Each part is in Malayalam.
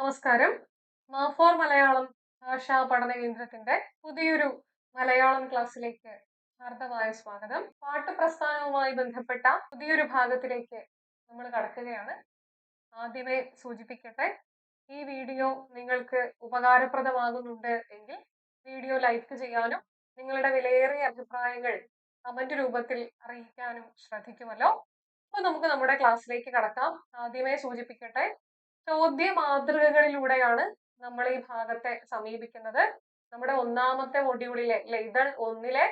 നമസ്കാരം. മാഫോർ മലയാളം ഭാഷാ പഠന കേന്ദ്രത്തിന്റെ പുതിയൊരു മലയാളം ക്ലാസ്സിലേക്ക് ഹാർദമായ സ്വാഗതം. പാട്ട് പ്രസ്ഥാനവുമായി ബന്ധപ്പെട്ട പുതിയൊരു ഭാഗത്തിലേക്ക് നമ്മൾ കടക്കുകയാണ്. ആദ്യമേ സൂചിപ്പിക്കട്ടെ ഈ വീഡിയോ നിങ്ങൾക്ക് ഉപകാരപ്രദമാകുന്നുണ്ട് എങ്കിൽ വീഡിയോ ലൈക്ക് ചെയ്യാനും നിങ്ങളുടെ വിലയേറിയ അഭിപ്രായങ്ങൾ കമന്റ് രൂപത്തിൽ അറിയിക്കാനും ശ്രദ്ധിക്കുമല്ലോ. അപ്പൊ നമുക്ക് നമ്മുടെ ക്ലാസ്സിലേക്ക് കടക്കാം. ആദ്യമേ സൂചിപ്പിക്കട്ടെ ചോദ്യ മാതൃകകളിലൂടെയാണ് നമ്മൾ ഈ ഭാഗത്തെ സമീപിക്കുന്നത്. നമ്മുടെ ഒന്നാമത്തെ മൊഡ്യൂളിലെ ഇതൾ ഒന്നിലെ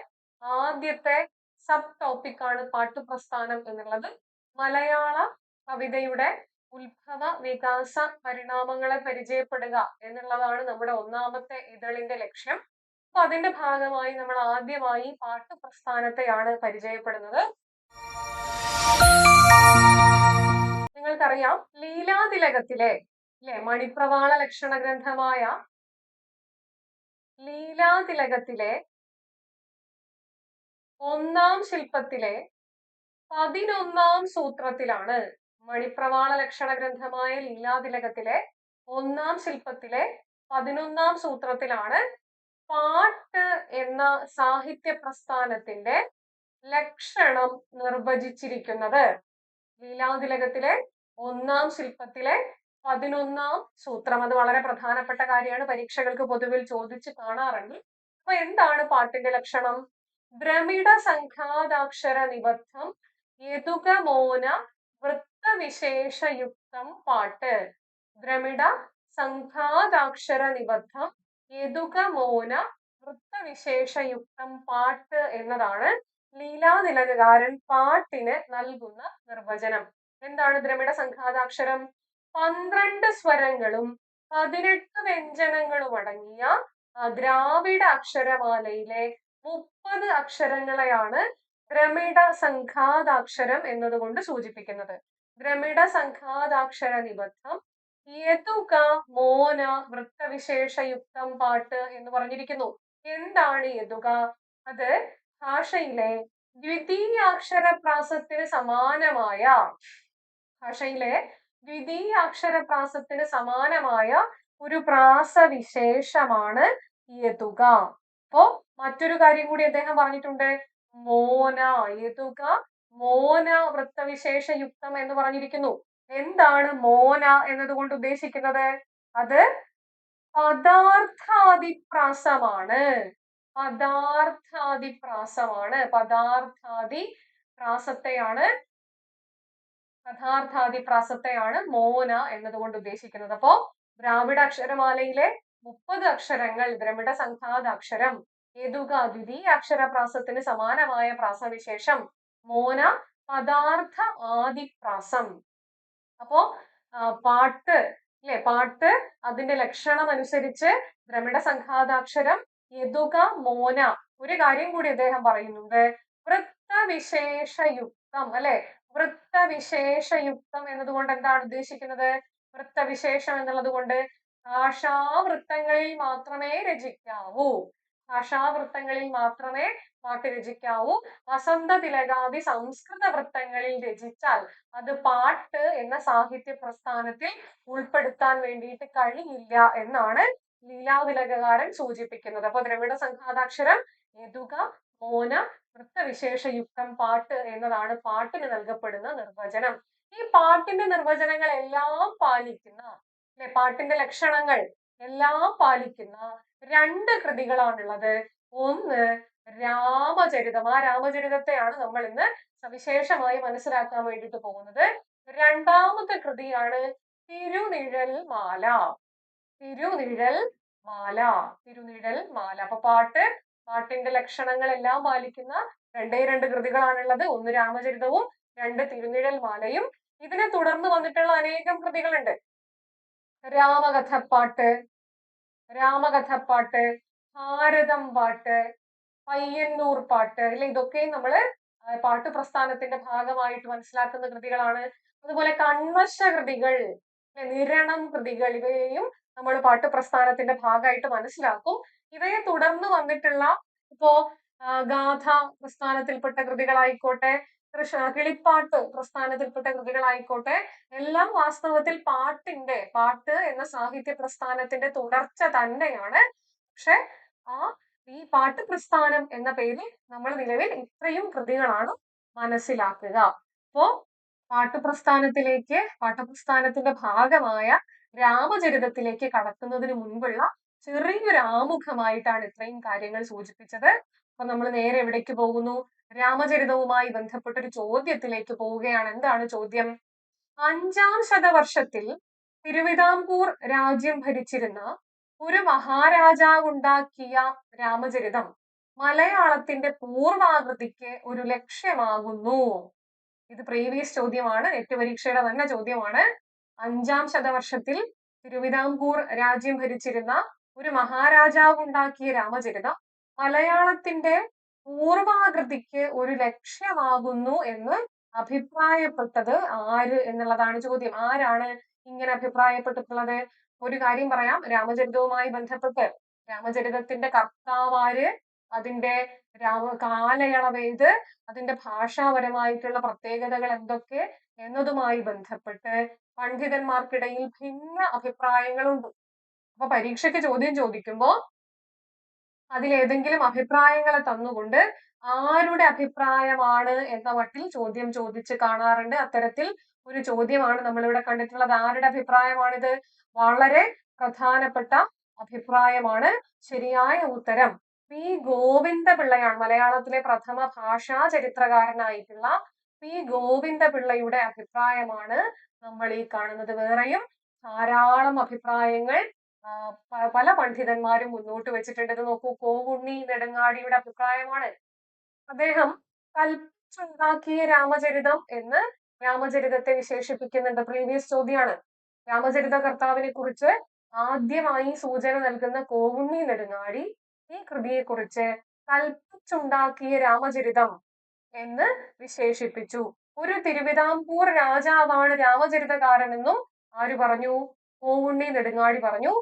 ആദ്യത്തെ സബ് ടോപ്പിക് ആണ് പാട്ടുപ്രസ്ഥാനം എന്നുള്ളത്. മലയാള കവിതയുടെ ഉത്ഭവ വികാസ പരിണാമങ്ങളെ പരിചയപ്പെടുക എന്നുള്ളതാണ് നമ്മുടെ ഒന്നാമത്തെ ഇതളിന്റെ ലക്ഷ്യം. അപ്പൊ അതിന്റെ ഭാഗമായി നമ്മൾ ആദ്യമായി പാട്ടുപ്രസ്ഥാനത്തെയാണ് പരിചയപ്പെടുന്നത്. നിങ്ങൾക്കറിയാം ലീലാതിലകത്തിലെ അല്ലെ മണിപ്രവാള ലക്ഷണ ഗ്രന്ഥമായ ലീലാതിലകത്തിലെ ഒന്നാം ശില്പത്തിലെ പതിനൊന്നാം സൂത്രത്തിലാണ് മണിപ്രവാള ലക്ഷണ ഗ്രന്ഥമായ ലീലാതിലകത്തിലെ ഒന്നാം ശില്പത്തിലെ പതിനൊന്നാം സൂത്രത്തിലാണ് പാട്ട് എന്ന സാഹിത്യ പ്രസ്ഥാനത്തിന്റെ ലക്ഷണം നിർവചിച്ചിരിക്കുന്നത്. ലീലാതിലകത്തിലെ ഒന്നാം ശില്പത്തിലെ പതിനൊന്നാം സൂത്രം. അത് വളരെ പ്രധാനപ്പെട്ട കാര്യമാണ്. പരീക്ഷകൾക്ക് പൊതുവിൽ ചോദിച്ച് കാണാറുണ്ട്. അപ്പൊ എന്താണ് പാട്ടിന്റെ ലക്ഷണം? ദ്രമിഡ സംഘാതാക്ഷര നിബദ്ധം യതുകമോന വൃത്തവിശേഷയുക്തം പാട്ട്. ദ്രമിഡ സംഘാതാക്ഷര നിബദ്ധം യതുകമോന വൃത്തവിശേഷയുക്തം പാട്ട് എന്നതാണ് ലീലാതിലകാരൻ പാട്ടിന് നൽകുന്ന നിർവചനം. എന്താണ് ദ്രമിഡ സംഘാതാക്ഷരം? പന്ത്രണ്ട് സ്വരങ്ങളും പതിനെട്ട് വ്യഞ്ജനങ്ങളും അടങ്ങിയ ദ്രാവിഡ അക്ഷരമാലയിലെ മുപ്പത് അക്ഷരങ്ങളെയാണ് ദ്രമിഡ സംഘാതാക്ഷരം എന്നതുകൊണ്ട് സൂചിപ്പിക്കുന്നത്. ദ്രമിഡ സംഘാതാക്ഷര നിബദ്ധം യതുക മോന വൃത്തവിശേഷയുക്തം പാട്ട് എന്ന് പറഞ്ഞിരിക്കുന്നു. എന്താണ് യതുക? അത് ഭാഷയിലെ ദ്വിതീയാക്ഷരപ്രാസത്തിന് സമാനമായ ഭാഷയിലെ ദ്വിതീയാക്ഷരപ്രാസത്തിന് സമാനമായ ഒരു പ്രാസവിശേഷമാണ് യതുക അപ്പോ മറ്റൊരു കാര്യം കൂടി അദ്ദേഹം പറഞ്ഞിട്ടുണ്ട്. മോന യതുക മോന വൃത്തവിശേഷയുക്തം എന്ന് പറഞ്ഞിരിക്കുന്നു. എന്താണ് മോന എന്നതുകൊണ്ട് ഉദ്ദേശിക്കുന്നത്? അത് പദാർത്ഥാദിപ്രാസമാണ് പദാർത്ഥാദിപ്രാസമാണ് പദാർത്ഥാദി പ്രാസത്തെയാണ് പദാർത്ഥാദി പ്രാസത്തെയാണ് മോന എന്നതുകൊണ്ട് ഉദ്ദേശിക്കുന്നത്. അപ്പോ ദ്രാവിഡ അക്ഷരമാലയിലെ മുപ്പത് അക്ഷരങ്ങൾ ദ്രമിഡ സംഘാത അക്ഷരം ഏതുക ദ്വിതീയ അക്ഷരപ്രാസത്തിന് സമാനമായ പ്രാസവിശേഷം മോന പദാർത്ഥ ആദിപ്രാസം അപ്പോ പാട്ട് അല്ലെ പാട്ട് അതിന്റെ ലക്ഷണം അനുസരിച്ച് ദ്രമിഡ സംഘാതാക്ഷരം യതുക മോന. ഒരു കാര്യം കൂടി അദ്ദേഹം പറയുന്നുണ്ട്. വൃത്തവിശേഷയുക്തം അല്ലെ? വൃത്തവിശേഷയുക്തം എന്നതുകൊണ്ട് എന്താണ് ഉദ്ദേശിക്കുന്നത്? വൃത്തവിശേഷം എന്നുള്ളത് കൊണ്ട് ഭാഷാവൃത്തങ്ങളിൽ മാത്രമേ രചിക്കാവൂ. ഭാഷാവൃത്തങ്ങളിൽ മാത്രമേ പാട്ട് രചിക്കാവൂ. വസന്ത തിലകാദി സംസ്കൃത വൃത്തങ്ങളിൽ രചിച്ചാൽ അത് പാട്ട് എന്ന സാഹിത്യ പ്രസ്ഥാനത്തിൽ ഉൾപ്പെടുത്താൻ വേണ്ടിയിട്ട് കഴിയില്ല എന്നാണ് ലീലാതിലകകാരൻ സൂചിപ്പിക്കുന്നത്. അപ്പൊ ദ്രവിഡ സംഘാതാക്ഷരം യതുക മോന വൃത്തവിശേഷയുക്തം പാട്ട് എന്നതാണ് പാട്ടിന് നൽകപ്പെടുന്ന നിർവചനം. ഈ പാട്ടിന്റെ നിർവചനങ്ങൾ എല്ലാം പാലിക്കുന്ന അല്ലെ? പാട്ടിന്റെ ലക്ഷണങ്ങൾ എല്ലാം പാലിക്കുന്ന രണ്ട് കൃതികളാണുള്ളത്. ഒന്ന് രാമചരിതം. ആ രാമചരിതത്തെയാണ് നമ്മൾ ഇന്ന് സവിശേഷമായി മനസ്സിലാക്കാൻ വേണ്ടിയിട്ട് പോകുന്നത്. രണ്ടാമത്തെ കൃതിയാണ് തിരുനിഴൽ മാല തിരുനിഴൽ മാല തിരുനിഴൽ മാല. അപ്പൊ പാട്ട് പാട്ടിന്റെ ലക്ഷണങ്ങളെല്ലാം പാലിക്കുന്ന രണ്ടേ രണ്ട് കൃതികളാണുള്ളത്. ഒന്ന് രാമചരിതവും രണ്ട് തിരുനിഴൽ മാലയും. ഇതിനെ തുടർന്ന് വന്നിട്ടുള്ള അനേകം കൃതികളുണ്ട്. രാമകഥപ്പാട്ട് രാമകഥപ്പാട്ട് ഭാരതം പാട്ട് പയ്യന്നൂർ പാട്ട്. അല്ലെ ഇതൊക്കെയും നമ്മൾ പാട്ട് പ്രസ്ഥാനത്തിന്റെ ഭാഗമായിട്ട് മനസ്സിലാക്കുന്ന കൃതികളാണ്. അതുപോലെ കൺവശ കൃതികൾ നിരണം കൃതികൾ ഇവയെയും നമ്മൾ പാട്ട് പ്രസ്ഥാനത്തിന്റെ ഭാഗമായിട്ട് മനസ്സിലാക്കും. ഇവയെ തുടർന്ന് വന്നിട്ടുള്ള ഇപ്പോ ഗാഥ പ്രസ്ഥാനത്തിൽപ്പെട്ട കൃതികളായിക്കോട്ടെ കൃഷ കിളിപ്പാട്ട് പ്രസ്ഥാനത്തിൽപ്പെട്ട കൃതികളായിക്കോട്ടെ എല്ലാം വാസ്തവത്തിൽ പാട്ടിന്റെ പാട്ട് എന്ന സാഹിത്യ പ്രസ്ഥാനത്തിന്റെ തുടർച്ച തന്നെയാണ്. പക്ഷെ ആ ഈ പാട്ട് പ്രസ്ഥാനം എന്ന പേരിൽ നമ്മൾ നിലവിൽ ഇത്രയും കൃതികളാണ് മനസ്സിലാക്കുക. അപ്പോ പാട്ട് പ്രസ്ഥാനത്തിന്റെ ഭാഗമായ രാമചരിതത്തിലേക്ക് കടക്കുന്നതിന് മുൻപുള്ള ചെറിയൊരു ആമുഖമായിട്ടാണ് ഇത്രയും കാര്യങ്ങൾ സൂചിപ്പിച്ചത്. അപ്പൊ നമ്മൾ നേരെ എവിടേക്ക് പോകുന്നു? രാമചരിതവുമായി ബന്ധപ്പെട്ട ഒരു ചോദ്യത്തിലേക്ക് പോവുകയാണ്. എന്താണ് ചോദ്യം? അഞ്ചാം ശതവർഷത്തിൽ തിരുവിതാംകൂർ രാജ്യം ഭരിച്ചിരുന്ന ഒരു മഹാരാജാവുണ്ടാക്കിയ രാമചരിതം മലയാളത്തിന്റെ പൂർവാകൃതിക്ക് ഒരു ലക്ഷ്യമാകുന്നു. ഇത് പ്രീവിയസ് ചോദ്യമാണ്. നെറ്റ് പരീക്ഷയുടെ തന്നെ ചോദ്യമാണ്. അഞ്ചാം ശതവർഷത്തിൽ തിരുവിതാംകൂർ രാജ്യം ഭരിച്ചിരുന്ന ഒരു മഹാരാജാവ് ഉണ്ടാക്കിയ രാമചരിതം മലയാളത്തിന്റെ പൂർവാകൃതിക്ക് ഒരു ലക്ഷ്യമാകുന്നു എന്ന് അഭിപ്രായപ്പെട്ടത് ആര് എന്നുള്ളതാണ് ചോദ്യം. ആരാണ് ഇങ്ങനെ അഭിപ്രായപ്പെട്ടിട്ടുള്ളത്? ഒരു കാര്യം പറയാം. രാമചരിതവുമായി ബന്ധപ്പെട്ട് രാമചരിതത്തിന്റെ കർത്താവാര് അതിന്റെ രാമ കാലയളവേത്? അതിന്റെ ഭാഷാപരമായിട്ടുള്ള പ്രത്യേകതകൾ എന്തൊക്കെ? എന്നതുമായി ബന്ധപ്പെട്ട് പണ്ഡിതന്മാർക്കിടയിൽ ഭിന്ന അഭിപ്രായങ്ങളുണ്ട്. അപ്പൊ പരീക്ഷയ്ക്ക് ചോദ്യം ചോദിക്കുമ്പോ അതിലേതെങ്കിലും അഭിപ്രായങ്ങളെ തന്നുകൊണ്ട് ആരുടെ അഭിപ്രായമാണ് എന്ന മട്ടിൽ ചോദ്യം ചോദിച്ച് കാണാറുണ്ട്. അത്തരത്തിൽ ഒരു ചോദ്യമാണ് നമ്മളിവിടെ കണ്ടിട്ടുള്ളത്. ആരുടെ അഭിപ്രായമാണിത്? വളരെ പ്രധാനപ്പെട്ട അഭിപ്രായമാണ്. ശരിയായ ഉത്തരം പി. ഗോവിന്ദ പിള്ളയാണ് മലയാളത്തിലെ പ്രഥമ ഭാഷാ ചരിത്രകാരനായിട്ടുള്ള പി. ഗോവിന്ദപിള്ളയുടെ അഭിപ്രായമാണ് നമ്മൾ ഈ കാണുന്നത് വേറെയും ധാരാളം അഭിപ്രായങ്ങൾ പല പണ്ഡിതന്മാരും മുന്നോട്ട് വെച്ചിട്ടുണ്ട്. നോക്കൂ കോവുണ്ണി നെടുങ്ങാടിയുടെ അഭിപ്രായമാണ്. അദ്ദേഹം കൽപ്പുണ്ടാക്കിയ രാമചരിതം എന്ന് രാമചരിതത്തെ വിശേഷിപ്പിക്കുന്നുണ്ട്. പ്രീവിയസ് ചോദ്യമാണ് രാമചരിത കർത്താവിനെ കുറിച്ച് ആദ്യമായി സൂചന നൽകുന്ന കോവുണ്ണി നെടുങ്ങാടി ഈ കൃതിയെ കുറിച്ച് കൽപ്പിച്ചുണ്ടാക്കിയ രാമചരിതം എന്ന് വിശേഷിപ്പിച്ചു. ഒരു തിരുവിതാംകൂർ രാജാവാണ് രാമചരിതകാരനെന്നും ആര് പറഞ്ഞു? കോവുണ്ണി നെടുങ്ങാടി പറഞ്ഞു.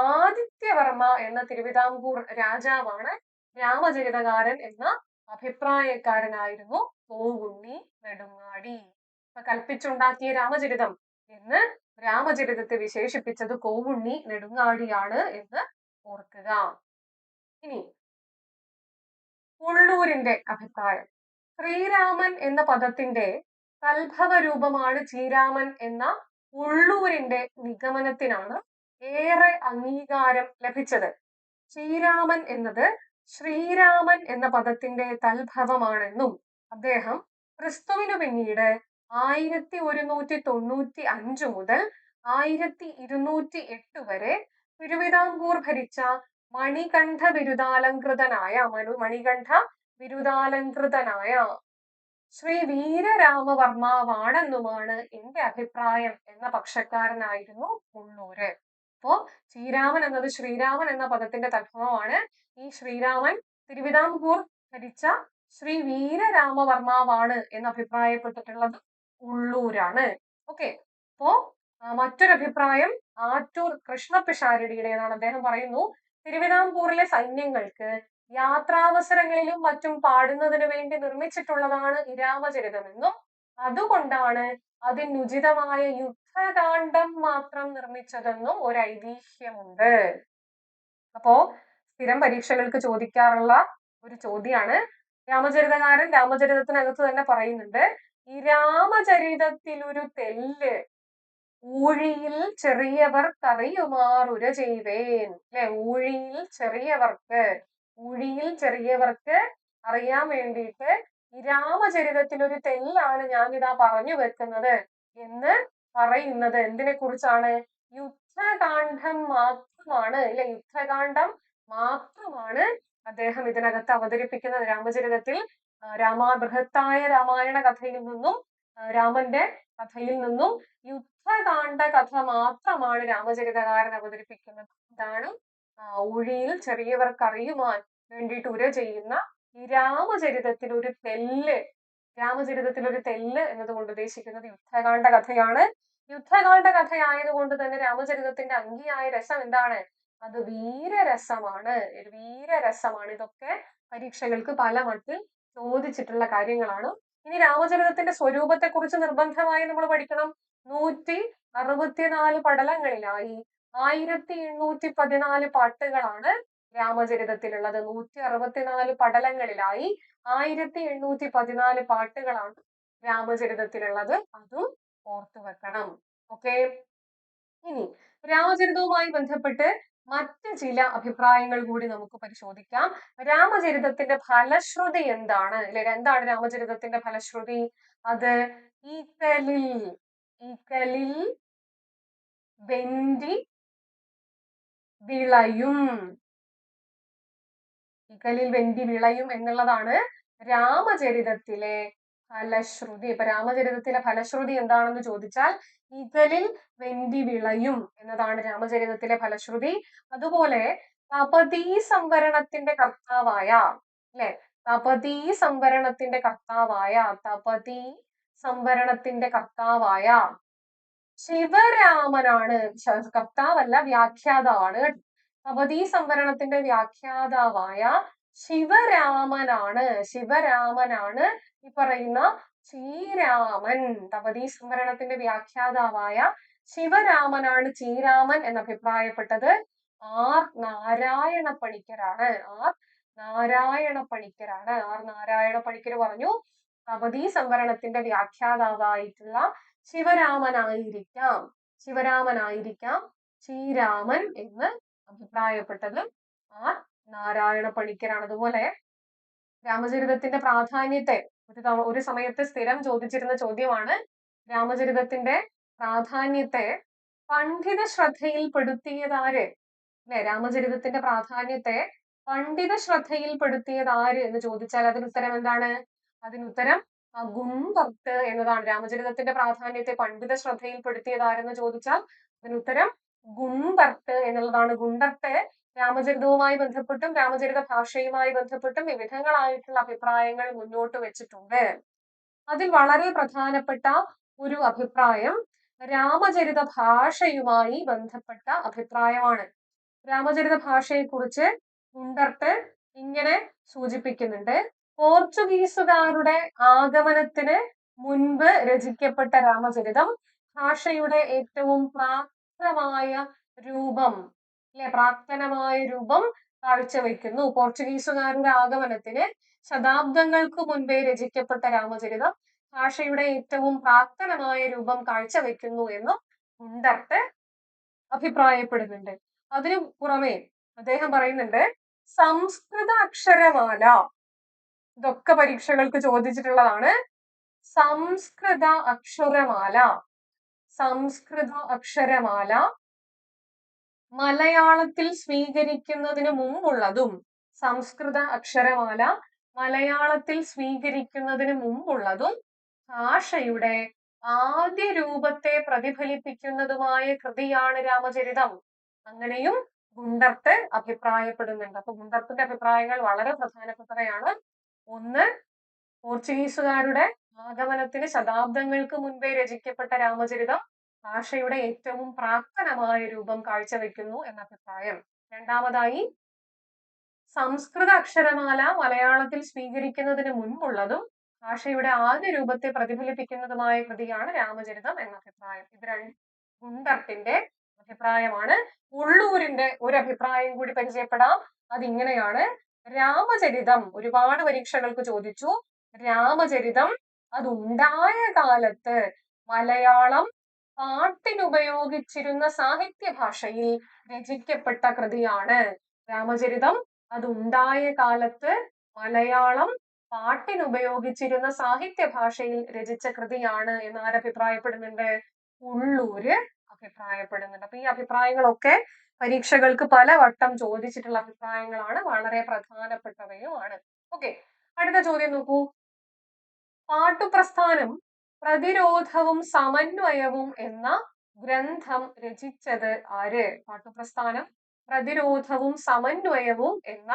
ആദിത്യവർമ്മ എന്ന തിരുവിതാംകൂർ രാജാവാണ് രാമചരിതകാരൻ എന്ന അഭിപ്രായക്കാരനായിരുന്നു കോവുണ്ണി നെടുങ്ങാടി. കൽപ്പിച്ചുണ്ടാക്കിയ രാമചരിതം എന്ന് രാമചരിതത്തെ വിശേഷിപ്പിച്ചത് കോവുണ്ണി നെടുങ്ങാടിയാണ് എന്ന് ഓർക്കുക. ഇനി ഉള്ളൂരിന്റെ അഭിപ്രായം. ശ്രീരാമൻ എന്ന പദത്തിന്റെ തൽഭവ രൂപമാണ് ശ്രീരാമൻ എന്ന ഉള്ളൂരിന്റെ നിഗമനത്തിനാണ് ഏറെ അംഗീകാരം ലഭിച്ചത്. ശ്രീരാമൻ എന്നത് ശ്രീരാമൻ എന്ന പദത്തിന്റെ തൽഭവമാണെന്നും അദ്ദേഹം ക്രിസ്തുവിനു പിന്നീട് ആയിരത്തി ഒരുന്നൂറ്റി തൊണ്ണൂറ്റി അഞ്ച് മുതൽ ആയിരത്തി ഇരുന്നൂറ്റി എട്ട് വരെ തിരുവിതാംകൂർ ഭരിച്ച മണികണ്ഠ ബിരുദാലംകൃതനായ മനു മണികണ്ഠ ബിരുദാലങ്കൃതനായ ശ്രീ വീരരാമവർമാവാണെന്നുമാണ് എന്റെ അഭിപ്രായം എന്ന പക്ഷക്കാരനായിരുന്നു ഉള്ളൂര് അപ്പോ ശ്രീരാമൻ എന്നത് ശ്രീരാമൻ എന്ന പദത്തിന്റെ തത്വമാണ്. ഈ ശ്രീരാമൻ തിരുവിതാംകൂർ ഭരിച്ച ശ്രീ വീരരാമവർമാവാണ് എന്ന് അഭിപ്രായപ്പെട്ടിട്ടുള്ളത് ഉള്ളൂരാണ്. ഓക്കെ. അപ്പോ ആ, മറ്റൊരു അഭിപ്രായം ആറ്റൂർ കൃഷ്ണപിഷാരടിയുടേതാണ് അദ്ദേഹം പറയുന്നു തിരുവിതാംകൂറിലെ സൈന്യങ്ങൾക്ക് യാത്രാവസരങ്ങളിലും മറ്റും പാടുന്നതിന് വേണ്ടി നിർമ്മിച്ചിട്ടുള്ളതാണ് വിരാമചരിതമെന്നും രാമചരിതമെന്നും അതുകൊണ്ടാണ് അതിനുചിതമായ യുദ്ധകാന്ഡം മാത്രം നിർമ്മിച്ചതെന്നും ഒരു ഐതിഹ്യമുണ്ട്. അപ്പോ സ്ഥിരം പരീക്ഷകൾക്ക് ചോദിക്കാറുള്ള ഒരു ചോദ്യമാണ് രാമചരിതകാരൻ രാമചരിതത്തിനകത്ത് തന്നെ പറയുന്നുണ്ട് ഈ രാമചരിതത്തിലൊരു തെല്ല് ഊഴിയിൽ ചെറിയവർ കറിയുമാറുര ചെയ്വേൻ. അല്ലെ ഊഴിയിൽ ചെറിയവർക്ക് ഊഴിയിൽ ചെറിയവർക്ക് അറിയാൻ വേണ്ടിയിട്ട് ഈ രാമചരിതത്തിൽ ഒരു തെല്ലാണ് ഞാൻ ഇതാ പറഞ്ഞു വെക്കുന്നത്. എന്ന് പറയുന്നത് എന്തിനെ കുറിച്ചാണ് യുദ്ധകാന്ഡം മാത്രമാണ് അല്ലെ? യുദ്ധകാന്ഡം മാത്രമാണ് അദ്ദേഹം ഇതിനകത്ത് അവതരിപ്പിക്കുന്നത്. രാമചരിതത്തിൽ രാമാ ബൃഹത്തായ രാമായണ കഥയിൽ നിന്നും രാമന്റെ കഥയിൽ നിന്നും യുദ്ധകാന്ഡ കഥ മാത്രമാണ് രാമചരിതകാരൻ അവതരിപ്പിക്കുന്നത്. ഇതാണ് ആ, ഊഴിയിൽ ചെറിയവർക്കറിയുവാൻ വേണ്ടിയിട്ട് ഉര ചെയ്യുന്ന ഈ രാമചരിതത്തിൽ ഒരു തെല്ല് രാമചരിതത്തിൽ ഒരു തെല്ല് എന്നതുകൊണ്ട് ഉദ്ദേശിക്കുന്നത് യുദ്ധകാന്ഡ കഥയാണ്. യുദ്ധകാന്ഡ കഥയായതുകൊണ്ട് തന്നെ രാമചരിതത്തിന്റെ അംഗിയായ രസം എന്താണ്? അത് വീരരസമാണ്. വീരരസമാണ്. ഇതൊക്കെ പരീക്ഷകൾക്ക് പല മട്ടിൽ ചോദിച്ചിട്ടുള്ള കാര്യങ്ങളാണ്. ഇനി രാമചരിതത്തിന്റെ സ്വരൂപത്തെ കുറിച്ച് നിർബന്ധമായി നമ്മൾ പഠിക്കണം. നൂറ്റി അറുപത്തിനാല് പടലങ്ങളിലായി ആയിരത്തി എണ്ണൂറ്റി പതിനാല് പാട്ടുകളാണ് രാമചരിതത്തിലുള്ളത്. നൂറ്റി അറുപത്തിനാല് പടലങ്ങളിലായി ആയിരത്തി എണ്ണൂറ്റി പതിനാല് പാട്ടുകളാണ് രാമചരിതത്തിലുള്ളത്. അതും ഓർത്തു വെക്കണം. ഓക്കെ? ഇനി രാമചരിതവുമായി ബന്ധപ്പെട്ട് മറ്റ് ചില അഭിപ്രായങ്ങൾ കൂടി നമുക്ക് പരിശോധിക്കാം. രാമചരിതത്തിന്റെ ഫലശ്രുതി എന്താണ്? അല്ലെ? എന്താണ് രാമചരിതത്തിന്റെ ഫലശ്രുതി? അത് ഈക്കലിൽ ഈക്കലിൽ വെന്തി വിളയും. ഇകലിൽ വെന്തി വിളയും എന്നുള്ളതാണ് രാമചരിതത്തിലെ ഫലശ്രുതി. ഇപ്പൊ രാമചരിതത്തിലെ ഫലശ്രുതി എന്താണെന്ന് ചോദിച്ചാൽ ഇകലിൽ വെന്തി വിളയും എന്നതാണ് രാമചരിതത്തിലെ ഫലശ്രുതി. അതുപോലെ തപതീ സംവരണത്തിന്റെ കർത്താവായ അല്ലെ? തപതീ സംവരണത്തിന്റെ കർത്താവായ തപതീ സംവരണത്തിന്റെ കർത്താവായ ശിവരാമനാണ് കർത്താവല്ല വ്യാഖ്യാതാവാണ്. തപതീ സംവരണത്തിന്റെ വ്യാഖ്യാതാവായ ശിവരാമനാണ്. ശിവരാമനാണ് ഈ പറയുന്ന ശ്രീരാമൻ. തപതീ സംവരണത്തിന്റെ വ്യാഖ്യാതാവായ ശിവരാമനാണ് ശ്രീരാമൻ എന്ന് അഭിപ്രായപ്പെട്ടത് ആർ നാരായണ പണിക്കരാണ്. ആർ നാരായണ പണിക്കരാണ്. ആർ നാരായണ പണിക്കർ പറഞ്ഞു തപതീ സംവരണത്തിന്റെ വ്യാഖ്യാതാവായിട്ടുള്ള ശിവരാമനായിരിക്കാം. ശിവരാമനായിരിക്കാം ശ്രീരാമൻ എന്ന് അഭിപ്രായപ്പെട്ടത് ആർ നാരായണ പണിക്കരാണ്. അതുപോലെ രാമചരിതത്തിന്റെ പ്രാധാന്യത്തെ ഒരു ഒരു സമയത്ത് സ്ഥിരം ചോദിച്ചിരുന്ന ചോദ്യമാണ് രാമചരിതത്തിന്റെ പ്രാധാന്യത്തെ പണ്ഡിത ശ്രദ്ധയിൽപ്പെടുത്തിയതാര്? അല്ലെ? രാമചരിതത്തിന്റെ പ്രാധാന്യത്തെ പണ്ഡിത ശ്രദ്ധയിൽപ്പെടുത്തിയതാര് എന്ന് ചോദിച്ചാൽ അതിന് ഉത്തരം എന്താണ്? അതിനുത്തരം ഗുംഭക്ത് എന്നതാണ്. രാമചരിതത്തിന്റെ പ്രാധാന്യത്തെ പണ്ഡിത ശ്രദ്ധയിൽപ്പെടുത്തിയത് ആരെന്ന് ചോദിച്ചാൽ അതിനുത്തരം ഗുണ്ടർട്ട് എന്നുള്ളതാണ്. ഗുണ്ടർട്ട് രാമചരിതവുമായി ബന്ധപ്പെട്ടും രാമചരിത ഭാഷയുമായി ബന്ധപ്പെട്ടും വിവിധങ്ങളായിട്ടുള്ള അഭിപ്രായങ്ങൾ മുന്നോട്ട് വെച്ചിട്ടുണ്ട്. അതിൽ വളരെ പ്രധാനപ്പെട്ട ഒരു അഭിപ്രായം രാമചരിത ഭാഷയുമായി ബന്ധപ്പെട്ട അഭിപ്രായമാണ്. രാമചരിത ഭാഷയെക്കുറിച്ച് ഗുണ്ടർട്ട് ഇങ്ങനെ സൂചിപ്പിക്കുന്നുണ്ട്. പോർച്ചുഗീസുകാരുടെ ആഗമനത്തിന് മുൻപ് രചിക്കപ്പെട്ട രാമചരിതം ഭാഷയുടെ ഏറ്റവും പ്രാപ്തമായ രൂപം അല്ലെ പ്രാപ്തനമായ രൂപം കാഴ്ചവെക്കുന്നു. പോർച്ചുഗീസുകാരുടെ ആഗമനത്തിന് ശതാബ്ദങ്ങൾക്ക് മുൻപേ രചിക്കപ്പെട്ട രാമചരിതം ഭാഷയുടെ ഏറ്റവും പ്രാക്തനമായ രൂപം കാഴ്ചവെക്കുന്നു എന്നും ഗുണ്ടർട്ട് അഭിപ്രായപ്പെടുന്നുണ്ട്. അതിനു പുറമെ അദ്ദേഹം പറയുന്നുണ്ട് സംസ്കൃത അക്ഷരമാല ഇതൊക്കെ പരീക്ഷകൾക്ക് ചോദിച്ചിട്ടുള്ളതാണ്. സംസ്കൃത അക്ഷരമാല. സംസ്കൃത അക്ഷരമാല മലയാളത്തിൽ സ്വീകരിക്കുന്നതിന് മുമ്പുള്ളതും സംസ്കൃത അക്ഷരമാല മലയാളത്തിൽ സ്വീകരിക്കുന്നതിന് മുമ്പുള്ളതും ഭാഷയുടെ ആദ്യ രൂപത്തെ പ്രതിഫലിപ്പിക്കുന്നതുമായ കൃതിയാണ് രാമചരിതം. അങ്ങനെയും ഗുണ്ടർട്ട് അഭിപ്രായപ്പെടുന്നുണ്ട്. അപ്പൊ ഗുണ്ടർത്തിന്റെ അഭിപ്രായങ്ങൾ വളരെ പ്രധാനപ്പെട്ടവയാണ്. ഒന്ന് പോർച്ചുഗീസുകാരുടെ ആഗമനത്തിന് ശതാബ്ദങ്ങൾക്ക് മുൻപേ രചിക്കപ്പെട്ട രാമചരിതം ഭാഷയുടെ ഏറ്റവും പ്രാക്തനമായ രൂപം കാഴ്ചവെക്കുന്നു എന്ന അഭിപ്രായം. രണ്ടാമതായി സംസ്കൃത അക്ഷരമാല മലയാളത്തിൽ സ്വീകരിക്കുന്നതിന് മുൻപുള്ളതും ഭാഷയുടെ ആദ്യ രൂപത്തെ പ്രതിഫലിപ്പിക്കുന്നതുമായ കൃതിയാണ് രാമചരിതം എന്ന അഭിപ്രായം. ഇത് ഗുണ്ടർട്ടിന്റെ അഭിപ്രായമാണ്. ഉള്ളൂരിന്റെ ഒരു അഭിപ്രായം കൂടി പരിചയപ്പെടാം. അതിങ്ങനെയാണ് രാമചരിതം ഒരുപാട് പരീക്ഷകൾക്ക് ചോദിച്ചു. രാമചരിതം അതുണ്ടായ കാലത്ത് മലയാളം പാട്ടിനുപയോഗിച്ചിരുന്ന സാഹിത്യ ഭാഷയിൽ രചിക്കപ്പെട്ട കൃതിയാണ് രാമചരിതം. അതുണ്ടായ കാലത്ത് മലയാളം പാട്ടിനുപയോഗിച്ചിരുന്ന സാഹിത്യ ഭാഷയിൽ രചിച്ച കൃതിയാണ് എന്ന് ആരഭിപ്രായപ്പെടുന്നുണ്ട് ഉള്ളൂര് അഭിപ്രായപ്പെടുന്നുണ്ട്. അപ്പൊ ഈ അഭിപ്രായങ്ങളൊക്കെ പരീക്ഷകൾക്ക് പലവട്ടം ചോദിച്ചിട്ടുള്ള അഭിപ്രായങ്ങളാണ് വളരെ പ്രധാനപ്പെട്ടവയുമാണ്. ഓക്കെ അടുത്ത ചോദ്യം നോക്കൂ. പാട്ടുപ്രസ്ഥാനം പ്രതിരോധവും സമന്വയവും എന്ന ഗ്രന്ഥം രചിച്ചത് ആര്? പാട്ടുപ്രസ്ഥാനം പ്രതിരോധവും സമന്വയവും എന്ന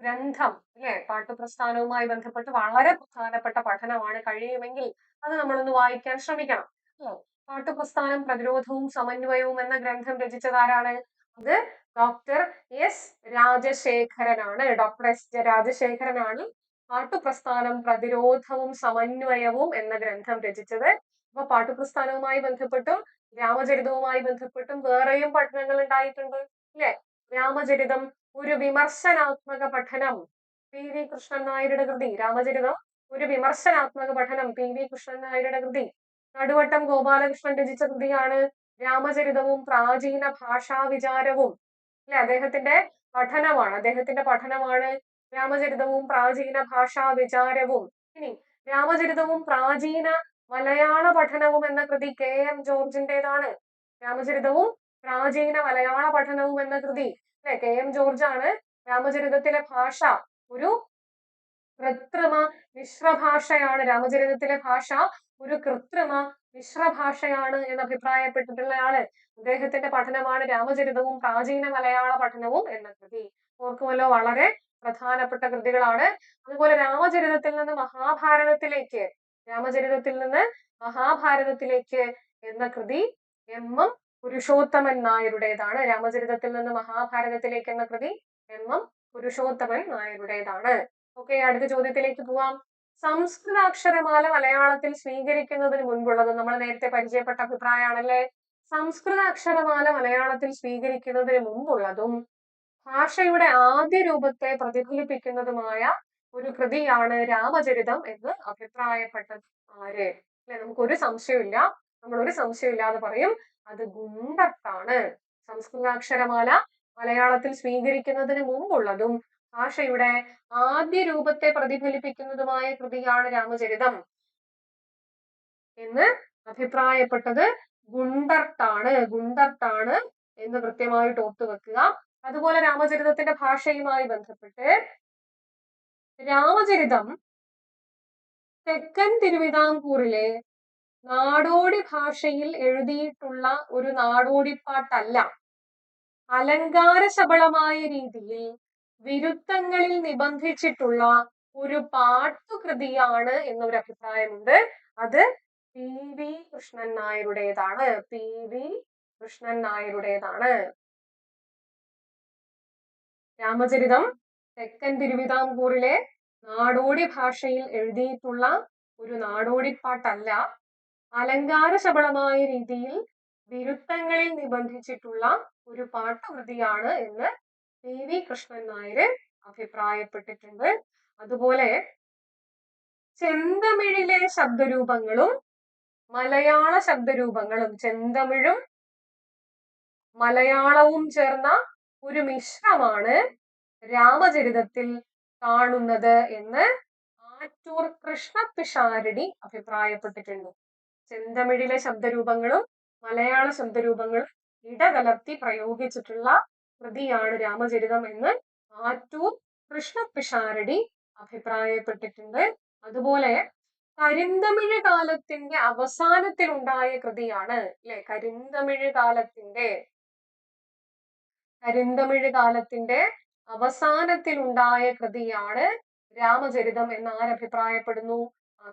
ഗ്രന്ഥം അല്ലെ? പാട്ടുപ്രസ്ഥാനവുമായി ബന്ധപ്പെട്ട് വളരെ പ്രധാനപ്പെട്ട പഠനമാണ്. കഴിയുമെങ്കിൽ അത് നമ്മളൊന്ന് വായിക്കാൻ ശ്രമിക്കണം. അല്ലെ? പാട്ടുപ്രസ്ഥാനം പ്രതിരോധവും സമന്വയവും എന്ന ഗ്രന്ഥം രചിച്ചത് ആരാണ്? അത് ഡോക്ടർ എസ് രാജശേഖരനാണ്. ഡോക്ടർ എസ് രാജശേഖരനാണ് പാട്ടുപ്രസ്ഥാനം പ്രതിരോധവും സമന്വയവും എന്ന ഗ്രന്ഥം രചിച്ചത്. അപ്പൊ പാട്ടുപ്രസ്ഥാനവുമായി ബന്ധപ്പെട്ടും രാമചരിതവുമായി ബന്ധപ്പെട്ടും വേറെയും പഠനങ്ങൾ ഉണ്ടായിട്ടുണ്ട് അല്ലെ? രാമചരിതം ഒരു വിമർശനാത്മക പഠനം. പി വി കൃഷ്ണൻ നായരുടെ കൃതി രാമചരിതം ഒരു വിമർശനാത്മക പഠനം. പി വി കൃഷ്ണൻ നായരുടെ കൃതി. നടുവട്ടം ഗോപാലകൃഷ്ണൻ രചിച്ച കൃതിയാണ് രാമചരിതവും പ്രാചീന ഭാഷാ വിചാരവും അല്ലെ? അദ്ദേഹത്തിന്റെ പഠനമാണ്. അദ്ദേഹത്തിന്റെ പഠനമാണ് രാമചരിതവും പ്രാചീന ഭാഷാ വിചാരവും ഇനി രാമചരിതവും പ്രാചീന മലയാള പഠനവും എന്ന കൃതി കെ. എം. ജോർജിന്റേതാണ്. രാമചരിതവും പ്രാചീന മലയാള പഠനവും എന്ന കൃതി. അല്ലെ? കെ. എം. ജോർജ് ആണ് രാമചരിതത്തിലെ ഭാഷ. ഒരു കൃത്രിമ മിശ്രഭാഷയാണ് രാമചരിതത്തിലെ ഭാഷ. ഒരു കൃത്രിമ മിശ്രഭാഷയാണ് എന്ന് അഭിപ്രായപ്പെട്ടിട്ടുള്ള ആൾ. അദ്ദേഹത്തിന്റെ പഠനമാണ് രാമചരിതവും പ്രാചീന മലയാള പഠനവും എന്ന കൃതി. ഓർക്കുമല്ലോ വളരെ പ്രധാനപ്പെട്ട കൃതികളാണ്. അതുപോലെ രാമചരിതത്തിൽ നിന്ന് മഹാഭാരതത്തിലേക്ക് രാമചരിതത്തിൽ നിന്ന് മഹാഭാരതത്തിലേക്ക് എന്ന കൃതി എം എം പുരുഷോത്തമൻ നായരുടേതാണ്. രാമചരിതത്തിൽ നിന്ന് മഹാഭാരതത്തിലേക്ക് എന്ന കൃതി എം എം പുരുഷോത്തമൻ നായരുടേതാണ്. ഓക്കെ അടുത്ത ചോദ്യത്തിലേക്ക് പോവാം. സംസ്കൃതാക്ഷരമാല മലയാളത്തിൽ സ്വീകരിക്കുന്നതിന് മുൻപുള്ളത് നമ്മൾ നേരത്തെ പരിചയപ്പെട്ട അഭിപ്രായമാണല്ലേ? സംസ്കൃത അക്ഷരമാല മലയാളത്തിൽ സ്വീകരിക്കുന്നതിന് മുമ്പുള്ളതും ഭാഷയുടെ ആദ്യ രൂപത്തെ പ്രതിഫലിപ്പിക്കുന്നതുമായ ഒരു കൃതിയാണ് രാമചരിതം എന്ന് അഭിപ്രായപ്പെട്ട ആര്? അല്ലെ നമുക്കൊരു സംശയമില്ല. നമ്മൾ ഒരു സംശയമില്ലാതെ പറയും അത് ഗുണ്ടത്താണ് സംസ്കൃതാക്ഷരമാല മലയാളത്തിൽ സ്വീകരിക്കുന്നതിന് മുമ്പുള്ളതും ഭാഷയുടെ ആദ്യ രൂപത്തെ പ്രതിഫലിപ്പിക്കുന്നതുമായ കൃതിയാണ് രാമചരിതം എന്ന് അഭിപ്രായപ്പെട്ടത് ഗുണ്ടർത്താണ് ഗുണ്ടർത്താണ് എന്ന് കൃത്യമായിട്ട് ഓർത്തു വെക്കുക. അതുപോലെ രാമചരിതത്തിന്റെ ഭാഷയുമായി ബന്ധപ്പെട്ട് രാമചരിതം തെക്കൻ തിരുവിതാംകൂറിലെ നാടോടി ഭാഷയിൽ എഴുതിയിട്ടുള്ള ഒരു നാടോടിപ്പാട്ടല്ല. അലങ്കാര ശബളമായ രീതിയിൽ വിരുദ്ധങ്ങളിൽ നിബന്ധിച്ചിട്ടുള്ള ഒരു പാട്ടുകൃതിയാണ് എന്നൊരു അഭിപ്രായമുണ്ട്. അത് പി വി കൃഷ്ണൻ നായരുടേതാണ്. പി വി കൃഷ്ണൻ നായരുടേതാണ്. രാമചരിതം തെക്കൻ തിരുവിതാംകൂറിലെ നാടോടി ഭാഷയിൽ എഴുതിയിട്ടുള്ള ഒരു നാടോടിപ്പാട്ടല്ല. അലങ്കാര ശബളമായ രീതിയിൽ വിരുദ്ധങ്ങളിൽ നിബന്ധിച്ചിട്ടുള്ള ഒരു പാട്ടുകൃതിയാണ് എന്ന് പി വി. കൃഷ്ണൻ നായർ അഭിപ്രായപ്പെട്ടിട്ടുണ്ട്. അതുപോലെ ചെന്തമിഴിലെ ശബ്ദരൂപങ്ങളും മലയാള ശബ്ദരൂപങ്ങളും ചെന്തമിഴും മലയാളവും ചേർന്ന ഒരു മിശ്രമാണ് രാമചരിതത്തിൽ കാണുന്നത് എന്ന് ആറ്റൂർ കൃഷ്ണപിഷാരടി അഭിപ്രായപ്പെട്ടിട്ടുണ്ട്. ചെന്തമിഴിലെ ശബ്ദരൂപങ്ങളും മലയാള ശബ്ദരൂപങ്ങളും ഇടകലർത്തി പ്രയോഗിച്ചിട്ടുള്ള കൃതിയാണ് രാമചരിതം എന്ന് ആറ്റൂർ കൃഷ്ണപിഷാരടി അഭിപ്രായപ്പെട്ടിട്ടുണ്ട്. അതുപോലെ കരിന്തമിഴ് കാലത്തിന്റെ അവസാനത്തിൽ ഉണ്ടായ കൃതിയാണ് അല്ലെ കരിന്തമിഴ് കാലത്തിന്റെ കരിന്തമിഴ് കാലത്തിന്റെ അവസാനത്തിൽ ഉണ്ടായ കൃതിയാണ് രാമചരിതം എന്ന് ആരഭിപ്രായപ്പെടുന്നു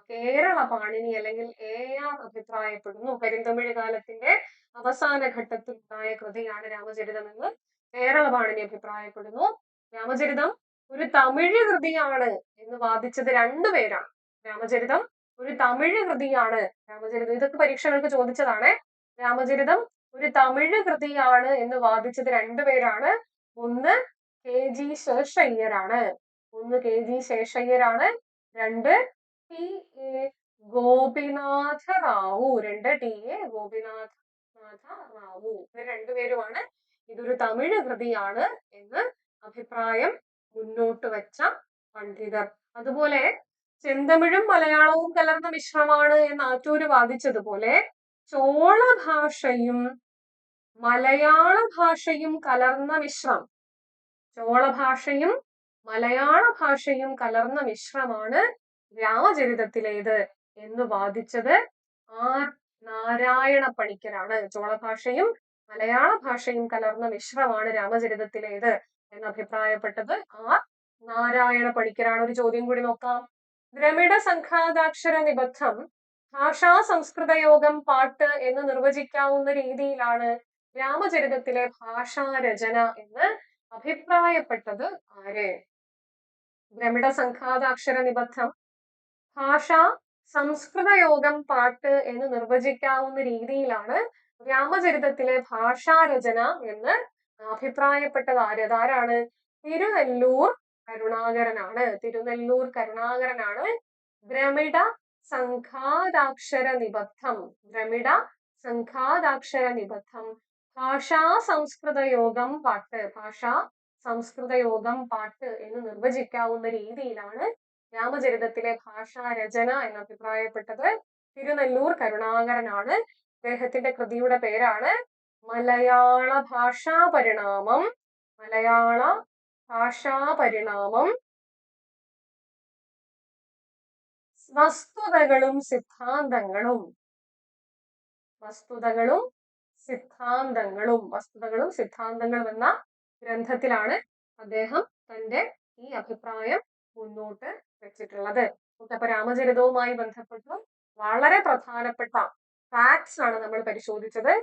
കേരള പാണിനി അല്ലെങ്കിൽ എ ആർ അഭിപ്രായപ്പെടുന്നു. കരിന്തമിഴ് കാലത്തിന്റെ അവസാന ഘട്ടത്തിൽ ഉണ്ടായ കൃതിയാണ് രാമചരിതം എന്ന് കേരള പാണിനി അഭിപ്രായപ്പെടുന്നു. രാമചരിതം ഒരു തമിഴ് കൃതിയാണ് എന്ന് വാദിച്ചത് രണ്ടുപേരാണ് രാമചരിതം ഒരു തമിഴ് കൃതിയാണ് രാമചരിതം. ഇതൊക്കെ പരീക്ഷകൾക്ക് ചോദിച്ചതാണ്. രാമചരിതം ഒരു തമിഴ് കൃതിയാണ് എന്ന് വാദിച്ചത് രണ്ടുപേരാണ് ഒന്ന് കെ ജി ശേഷയ്യരാണ്. ഒന്ന് കെ ജി ശേഷയ്യരാണ്. രണ്ട് ടി എ ഗോപിനാഥ റാവു. രണ്ട് ടി എ ഗോപിനാഥ നാഥ റാവു. ഇവർ രണ്ടുപേരുമാണ് ഇതൊരു തമിഴ് കൃതിയാണ് എന്ന് അഭിപ്രായം മുന്നോട്ട് വെച്ച പണ്ഡിതർ അതുപോലെ ചെന്തമിഴും മലയാളവും കലർന്ന മിശ്രമാണ് എന്ന് ആറ്റൂര് വാദിച്ചതുപോലെ ചോള ഭാഷയും മലയാള ഭാഷയും കലർന്ന മിശ്രം ചോള ഭാഷയും മലയാള ഭാഷയും കലർന്ന മിശ്രമാണ് രാമചരിതത്തിലേത് എന്ന് വാദിച്ചത് ആർ നാരായണ പണിക്കരാണ് ചോള ഭാഷയും മലയാള ഭാഷയും കലർന്ന മിശ്രമാണ് രാമചരിതത്തിലേത് എന്ന് അഭിപ്രായപ്പെട്ടത് ആ നാരായണ പണിക്കരാണ്. ഒരു ചോദ്യം കൂടി നോക്കാം. ദ്രമിഡ സംഘാതാക്ഷര നിബദ്ധം ഭാഷാ സംസ്കൃത യോഗം പാട്ട് എന്ന് നിർവചിക്കാവുന്ന രീതിയിലാണ് രാമചരിതത്തിലെ ഭാഷാരചന എന്ന് അഭിപ്രായപ്പെട്ടത് ആര്? ദ്രമിഡ സംഘാതാക്ഷര നിബദ്ധം ഭാഷ സംസ്കൃത യോഗം പാട്ട് എന്ന് നിർവചിക്കാവുന്ന രീതിയിലാണ് രാമചരിതത്തിലെ ഭാഷാരചന എന്ന് അഭിപ്രായപ്പെട്ടത് ആര് അതാരാണ്? തിരുനെല്ലൂർ കരുണാകരനാണ്. തിരുനെല്ലൂർ കരുണാകരനാണ് ദ്രമിഡ സംഘാതാക്ഷര നിബദ്ധം ദ്രമിഡ സംഘാതാക്ഷര നിബദ്ധം ഭാഷാ സംസ്കൃത യോഗം പാട്ട്. ഭാഷാ സംസ്കൃത യോഗം പാട്ട് എന്ന് നിർവചിക്കാവുന്ന രീതിയിലാണ് രാമചരിതത്തിലെ ഭാഷാരചന എന്ന് അഭിപ്രായപ്പെട്ടത്. തിരുനെല്ലൂർ കരുണാകരനാണ്. അദ്ദേഹത്തിന്റെ കൃതിയുടെ പേരാണ് മലയാള ഭാഷാ പരിണാമം. മലയാള ഭാഷാ പരിണാമം. വസ്തുതകളും സിദ്ധാന്തങ്ങളും. വസ്തുതകളും സിദ്ധാന്തങ്ങളും. വസ്തുതകളും സിദ്ധാന്തങ്ങളും എന്ന ഗ്രന്ഥത്തിലാണ് അദ്ദേഹം തന്റെ ഈ അഭിപ്രായം മുന്നോട്ട് വെച്ചിട്ടുള്ളത്. അപ്പൊ രാമചരിതവുമായി ബന്ധപ്പെട്ട് വളരെ പ്രധാനപ്പെട്ട ഫാക്ട്സ് ആണ് നമ്മൾ പരിശോധിച്ചത്.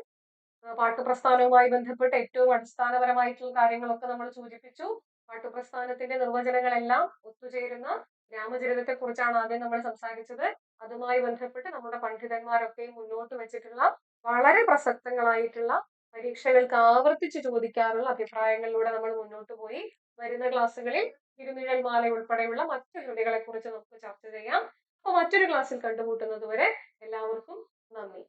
പാട്ടുപ്രസ്ഥാനവുമായി ബന്ധപ്പെട്ട് ഏറ്റവും അടിസ്ഥാനപരമായിട്ടുള്ള കാര്യങ്ങളൊക്കെ നമ്മൾ സൂചിപ്പിച്ചു. പാട്ടുപ്രസ്ഥാനത്തിന്റെ നിർവചനങ്ങളെല്ലാം ഒത്തുചേരുന്ന രാമചരിതത്തെ കുറിച്ചാണ് ആദ്യം നമ്മൾ സംസാരിച്ചത്. അതുമായി ബന്ധപ്പെട്ട് നമ്മുടെ പണ്ഡിതന്മാരൊക്കെ മുന്നോട്ട് വെച്ചിട്ടുള്ള വളരെ പ്രസക്തങ്ങളായിട്ടുള്ള പരീക്ഷകൾക്ക് ആവർത്തിച്ച് ചോദിക്കാറുള്ള അഭിപ്രായങ്ങളിലൂടെ നമ്മൾ മുന്നോട്ട് പോയി. വരുന്ന ക്ലാസ്സുകളിൽ തിരുനിഴൽ മാല ഉൾപ്പെടെയുള്ള മറ്റു കൃതികളെ കുറിച്ച് നമുക്ക് ചർച്ച ചെയ്യാം. അപ്പൊ മറ്റൊരു ക്ലാസ്സിൽ കണ്ടുമുട്ടുന്നത് വരെ എല്ലാവർക്കും നന്ദി